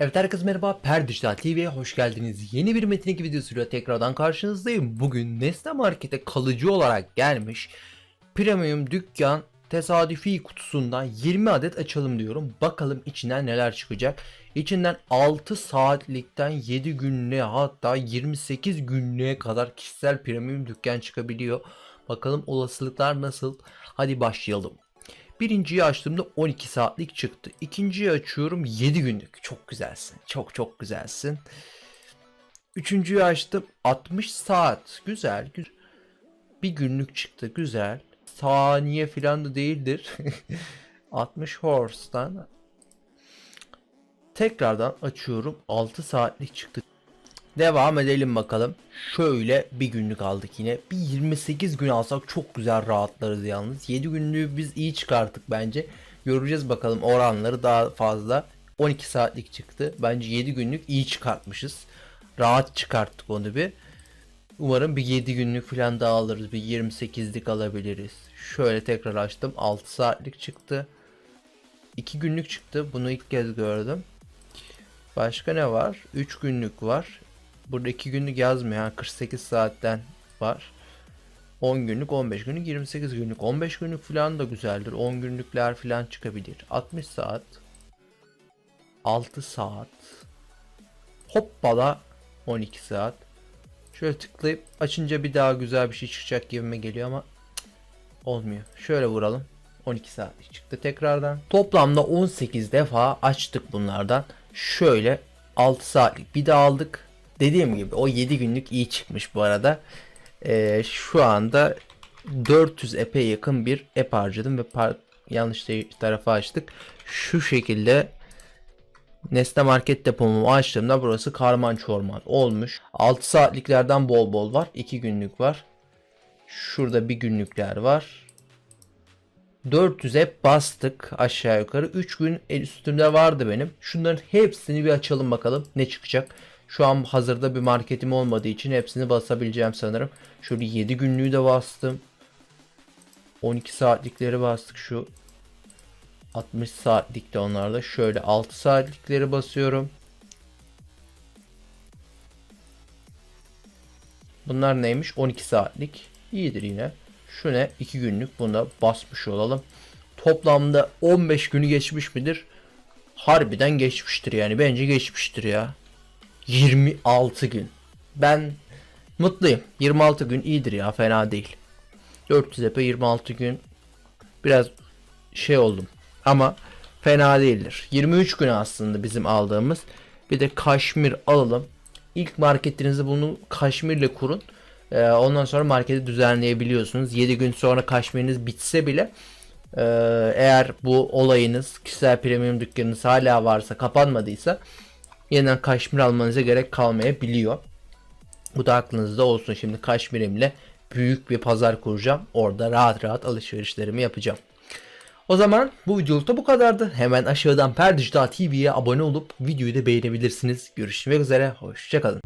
Evet herkese merhaba, Per Dijital TV'ye hoş geldiniz. Yeni bir Metin 2 videosuyla tekrardan karşınızdayım. Bugün Nesne Market'e kalıcı olarak gelmiş Premium Dükkan tesadüfi kutusundan 20 adet açalım diyorum. Bakalım içinden neler çıkacak. İçinden 6 saatlikten 7 günlüğe hatta 28 günlüğe kadar kişisel premium dükkan çıkabiliyor. Bakalım olasılıklar nasıl? Hadi başlayalım. Birinciyi açtığımda 12 saatlik çıktı. İkinciyi açıyorum 7 günlük. Çok güzelsin. Çok çok güzelsin. Üçüncüyü açtım 60 saat. Güzel. Bir günlük çıktı. Güzel. Saniye falan da değildir. 60 horse'dan. Tekrardan açıyorum. 6 saatlik çıktı. Devam edelim bakalım. Şöyle bir günlük aldık yine. Bir 28 gün alsak çok güzel rahatlarız yalnız. 7 günlüğü biz iyi çıkarttık bence. Göreceğiz bakalım oranları daha fazla. 12 saatlik çıktı. Bence 7 günlük iyi çıkartmışız. Rahat çıkarttık onu bir. Umarım bir 7 günlük falan daha alırız. Bir 28'lik alabiliriz. Şöyle tekrar açtım. 6 saatlik çıktı. 2 günlük çıktı. Bunu ilk kez gördüm. Başka ne var? 3 günlük var. Burada 2 günlük yazmıyor. ha, 48 saatten var. 10 günlük, 15 günlük, 28 günlük. 15 günlük falan da güzeldir. 10 günlükler falan çıkabilir. 60 saat. 6 saat. Hoppala 12 saat. Şöyle tıklayıp açınca bir daha güzel bir şey çıkacak gibime geliyor ama cık, olmuyor. Şöyle vuralım. 12 saatlik çıktı tekrardan. Toplamda 18 defa açtık bunlardan. Şöyle 6 saatlik bir daha aldık. Dediğim gibi o 7 günlük iyi çıkmış bu arada. Ee, şu anda 400 epe yakın bir ep harcadım ve par- yanlış de- tarafa açtık. Şu şekilde Nesne Market depomu açtığımda burası karman çorman olmuş. 6 saatliklerden bol bol var. 2 günlük var. Şurada bir günlükler var. 400 hep bastık aşağı yukarı. 3 gün el üstümde vardı benim. Şunların hepsini bir açalım bakalım ne çıkacak. Şu an hazırda bir marketim olmadığı için hepsini basabileceğim sanırım. Şöyle 7 günlüğü de bastım. 12 saatlikleri bastık şu 60 saatlikte onlarda. Şöyle 6 saatlikleri basıyorum. Bunlar neymiş? 12 saatlik. İyidir yine. Şu ne? 2 günlük. Bunda basmış olalım. Toplamda 15 günü geçmiş midir? Harbiden geçmiştir yani. Bence geçmiştir ya. 26 gün. Ben mutluyum. 26 gün iyidir ya. Fena değil. 400 epe 26 gün. Biraz şey oldum. Ama fena değildir. 23 gün aslında bizim aldığımız. Bir de kaşmir alalım. İlk marketinizi bunu kaşmirle kurun. Ee, ondan sonra marketi düzenleyebiliyorsunuz. 7 gün sonra kaşmiriniz bitse bile e, eğer bu olayınız kişisel premium dükkanınız hala varsa kapanmadıysa yeniden kaşmir almanıza gerek kalmayabiliyor. Bu da aklınızda olsun. Şimdi kaşmirimle büyük bir pazar kuracağım. Orada rahat rahat alışverişlerimi yapacağım. O zaman bu videoluk da bu kadardı. Hemen aşağıdan Per Dijital TV'ye abone olup videoyu da beğenebilirsiniz. Görüşmek üzere. Hoşçakalın.